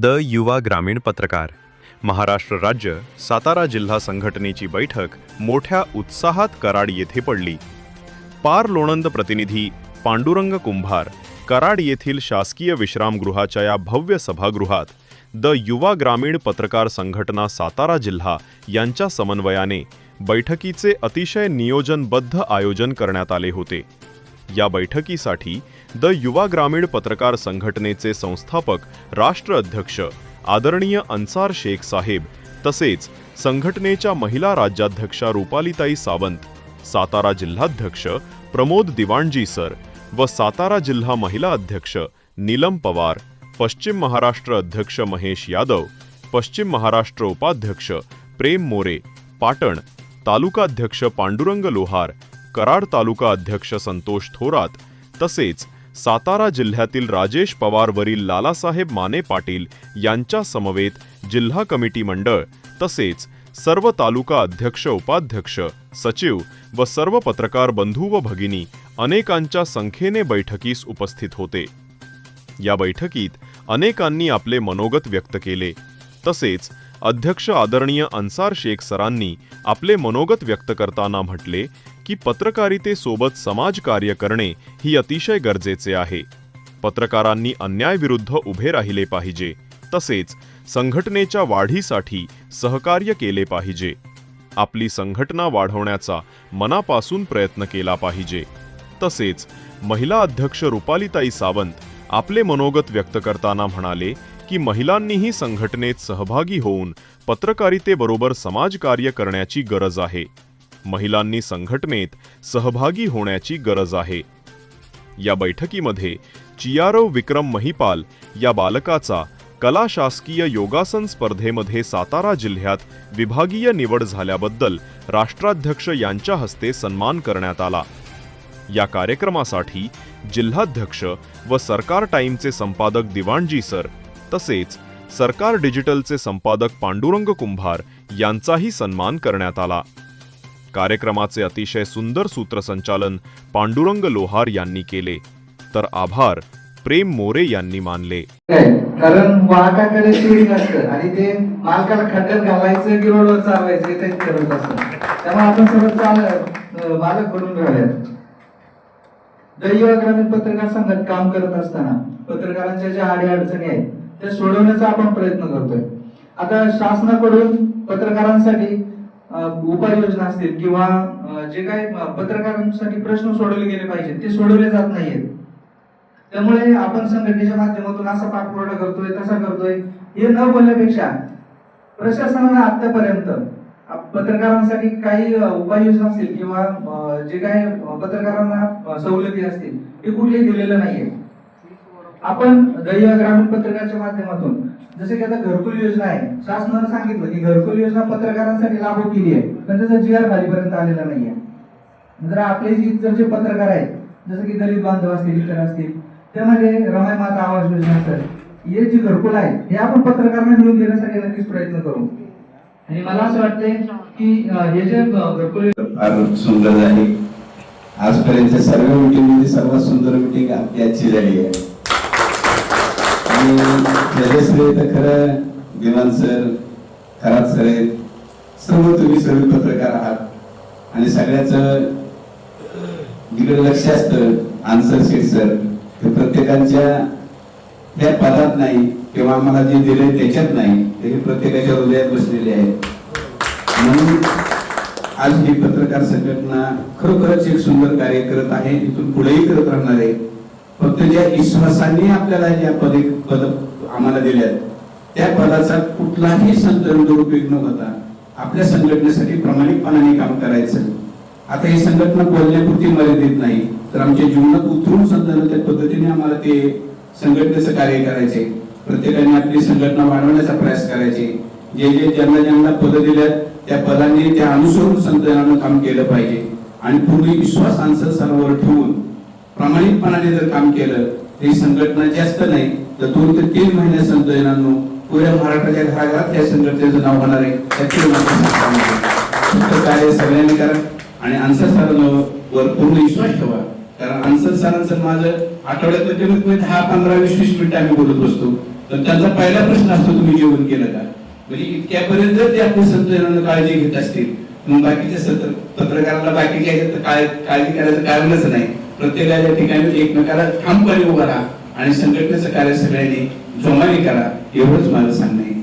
The युवा ग्रामीण पत्रकार. महाराष्ट्र राज्य सातारा जिल्हा संघटनेची बैठक मोठ्या उत्साहात कराड येथे पडली. पार लोणंद प्रतिनिधी पांडुरंग कुंभार कराड येथील शासकीय विश्रामगृहाच्या या भव्य सभागृहात द युवा ग्रामीण पत्रकार संघटना सातारा जिल्हा यांच्या समन्वयाने बैठकीचे अतिशय नियोजनबद्ध आयोजन करण्यात आले होते. या बैठकीसाठी द युवा ग्रामीण पत्रकार संघटनेचे संस्थापक राष्ट्र अध्यक्ष आदरणीय अन्सार शेख साहेब तसेच संघटनेच्या महिला राज्याध्यक्षा रुपालीताई सावंत सातारा जिल्हाध्यक्ष प्रमोद दिवाणजी सर व सातारा जिल्हा महिला अध्यक्ष नीलम पवार पश्चिम महाराष्ट्र अध्यक्ष महेश यादव पश्चिम महाराष्ट्र उपाध्यक्ष प्रेम मोरे पाटण तालुकाध्यक्ष पांडुरंग लोहार कराड तालुका अध्यक्ष संतोष थोरात तसेच सातारा जिल्ह्यातील राजेश पवारवरील लालासाहेब माने पाटील यांच्या समवेत जिल्हा कमिटी मंडळ तसेच सर्व तालुका अध्यक्ष उपाध्यक्ष सचिव व सर्व पत्रकार बंधू व भगिनी अनेकांच्या संख्येने बैठकीस उपस्थित होते. या बैठकीत अनेकांनी आपले मनोगत व्यक्त केले. तसेच अध्यक्ष आदरणीय अन्सार शेख सरांनी आपले मनोगत व्यक्त करताना म्हटले की पत्रकारितेसोबत समाजकार्य करणे ही अतिशय गरजेचे आहे. पत्रकारांनी अन्यायविरुद्ध उभे राहिले पाहिजे. तसेच संघटनेच्या वाढीसाठी सहकार्य केले पाहिजे. आपली संघटना वाढवण्याचा मनापासून प्रयत्न केला पाहिजे. तसेच महिला अध्यक्ष रुपालीताई सावंत आपले मनोगत व्यक्त करताना म्हणाले की महिलांनीही संघटनेत सहभागी होऊन पत्रकारितेबरोबर समाजकार्य करण्याची गरज आहे. महिलांनी संघटनेत सहभागी होण्याची गरज आहे. या बैठकीमध्ये चियारव विक्रम महिपाल या बालकाचा कला शासकीय योगासन स्पर्धेमध्ये सातारा जिल्ह्यात विभागीय निवड झाल्याबद्दल राष्ट्राध्यक्ष यांच्या हस्ते सन्मान करण्यात आला. या कार्यक्रमासाठी जिल्हाध्यक्ष व सरकार टाईमचे संपादक दिवाणजी सर तसेच सरकार डिजिटलचे संपादक पांडुरंग कुंभार यांचाही सन्मान करण्यात आला. कार्यक्रमाचे अतिशय सुंदर सूत्रसंचालन पांडुरंग लोहार यांनी केले. तर आभार प्रेम मोरे यांनी मानले. कारण वाहकाकडे स्टिअरिंग असतं आणि ते मालकाला खड्ड्यात घालायचं की रोडवर चालवायचं हे त्यांनी ठरवत असतं. त्यामुळे आपण सगळं चाल मालक बनून राहिल्यात. दैव ग्रामीण पत्रकार संघात काम करत असताना पत्रकारांच्या ज्या आडी अडचणी आहेत त्या सोडवण्याचा आपण प्रयत्न करतोय. आता शासनाकडून पत्रकारांसाठी उपाययोजना असतील किंवा जे काही पत्रकारांसाठी प्रश्न सोडवले गेले पाहिजेत ते सोडवले जात नाहीयेत. त्यामुळे आपण संघटनेच्या माध्यमातून असा पाठपुरावा करतोय तसा करतोय हे न बोलण्यापेक्षा प्रशासनानं आतापर्यंत पत्रकारांसाठी काही उपाययोजना असतील किंवा जे काही पत्रकारांना सवलती असतील हे कुठलेही दिलेलं नाहीये आपण दैव ग्रामीण पत्रकाच्या माध्यमातून जसे की आता घरकुल योजना आहे शासनानं सांगितलं की घरकुल योजना पत्रकारांसाठी लागू केली आहे पण त्याचा जी आर खालीपर्यंत आलेला आहे जर आपले जी जर जे पत्रकार आहेत जसं की दलित बांधव असतील इतर असतील त्यामध्ये रमाय माता आवास योजना असेल हे जे घरकुल आहे हे आपण पत्रकारांना मिळून देण्यासाठी नक्कीच प्रयत्न करू. आणि मला असं वाटतंय की हे जे घरकुल सुंदर झाली आजपर्यंत सर्व मीटिंगमध्ये सर्वात सुंदर मीटिंग आपली आजची झाली आहे. आणि त्याचे तर खरं दिवाण सर खरात सर आहेत. सर्व तुम्ही सर्व पत्रकार आहात. आणि सगळ्याच दिलेलं लक्ष असतं आन्सर शेट सर ते प्रत्येकाच्या त्या पदात नाही किंवा आम्हाला जे दिले त्याच्यात नाही. ते हे प्रत्येकाच्या हृदयात बसलेले आहे म्हणून आज ही पत्रकार संघटना खरोखरच एक सुंदर कार्य करत आहे. इथून पुढेही करत राहणार आहे. फक्त ज्या विश्वासाने आपल्याला ज्या पदे पद आम्हाला दिल्या त्या पदाचा कुठलाही संत दुरुपयोग न होता आपल्या संघटनेसाठी प्रामाणिकपणाने काम करायचं. आता ही संघटना बोलण्यापुरती मर्यादित नाही तर आमच्या जीवनात उतरून समजायला त्या पद्धतीने आम्हाला ते संघटनेचं कार्य करायचे. प्रत्येकाने आपली संघटना वाढवण्याचा प्रयास करायचे. जे जे ज्यांना ज्यांना पद दिल्यात त्या पदांनी त्या अनुसरून संतजनानं काम केलं पाहिजे. आणि पूर्ण विश्वास आन्सर सर्वांवर ठेवून प्रामाणिकपणाने जर काम केलं ही संघटना जास्त नाही तर दोन ते तीन महिने संत जनांनो पुऱ्या महाराष्ट्राच्या घराघरात या संघटनेचं नाव होणार आहे त्याची कार्य सगळ्यांनी करा आणि आन्सर सरांवर पूर्ण विश्वास ठेवा. कारण आन्सर सरांचं माझं आठवड्यात कमीत कमी दहा पंधरा वीस वीस मिनिटं आम्ही बोलत असतो तर त्यांचा पहिला प्रश्न असतो तुम्ही जेवण केलं का? म्हणजे इतक्यापर्यंत ते आपल्या संतजनांना काळजी घेत असतील. मग बाकीच्या सत्र पत्रकाराला बाकी काय काळजी करायचं कारणच नाही. प्रत्येकाच्या ठिकाणी एकमेकाला ठामपणे उभा राहा आणि संघटनेचं कार्य सगळ्यांनी जोमाने करा एवढंच मला आहे.